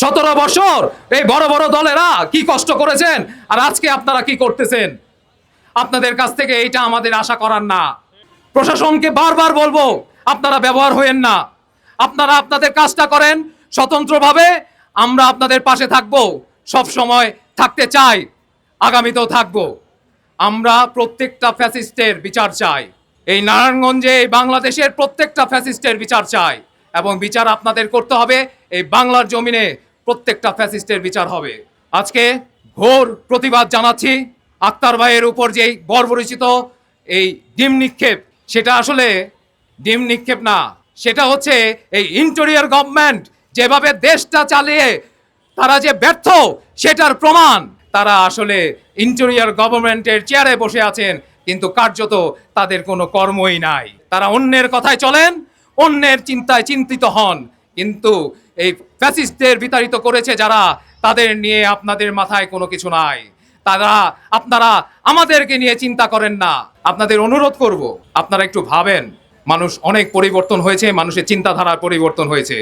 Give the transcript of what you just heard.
সতেরো বছর এই বড় বড় দলেরা কি কষ্ট করেছেন? আর আজকে আপনারা কি করতেছেন? আপনাদের কাছ থেকে এইটা আমাদের আশা করার না। প্রশাসনকে বারবার বলব, আপনারা ব্যবহার হয়েন না। আপনারা আপনাদের কাজটা করেন স্বতন্ত্রভাবে, আমরা আপনাদের পাশে থাকব, সব সময় থাকতে চাই, আগামীতেও থাকব। আমরা প্রত্যেকটা ফ্যাসিস্টের বিচার চাই। এই নারায়ণগঞ্জে, এই বাংলাদেশের প্রত্যেকটা ফ্যাসিস্টের বিচার চাই। এবং বিচার আপনাদের করতে হবে এই বাংলার জমিনে। প্রত্যেকটা ফ্যাসিস্টের বিচার হবে। আজকে ঘোর প্রতিবাদ জানাচ্ছি আক্তার ভাইয়ের উপর যেই বর্বরিচিত এই ডিম নিক্ষেপ, সেটা আসলে ডিম নিক্ষেপ না, সেটা হচ্ছে এই ইন্টেরিয়র গভর্নমেন্ট যেভাবে দেশটা চালিয়ে তারা যে ব্যর্থ, সেটার প্রমাণ। তারা আসলে ইন্টেরিয়র গভর্নমেন্টের চেয়ারে বসে আছেন, কিন্তু কার্যত তাদের কোনো কর্মই নাই। তারা অন্যের কথায় চলেন, অন্যের চিন্তায় চিন্তিত হন, কিন্তু এই ফ্যাসিস্টদের বিতাড়িত করেছে যারা, তাদের নিয়ে আপনাদের মাথায় কোনো কিছু নাই। তারা, আপনারা আমাদেরকে নিয়ে চিন্তা করেন না। আপনাদের অনুরোধ করব, আপনারা একটু ভাবেন। মানুষ অনেক পরিবর্তন হয়েছে, মানুষের চিন্তাধারার পরিবর্তন হয়েছে।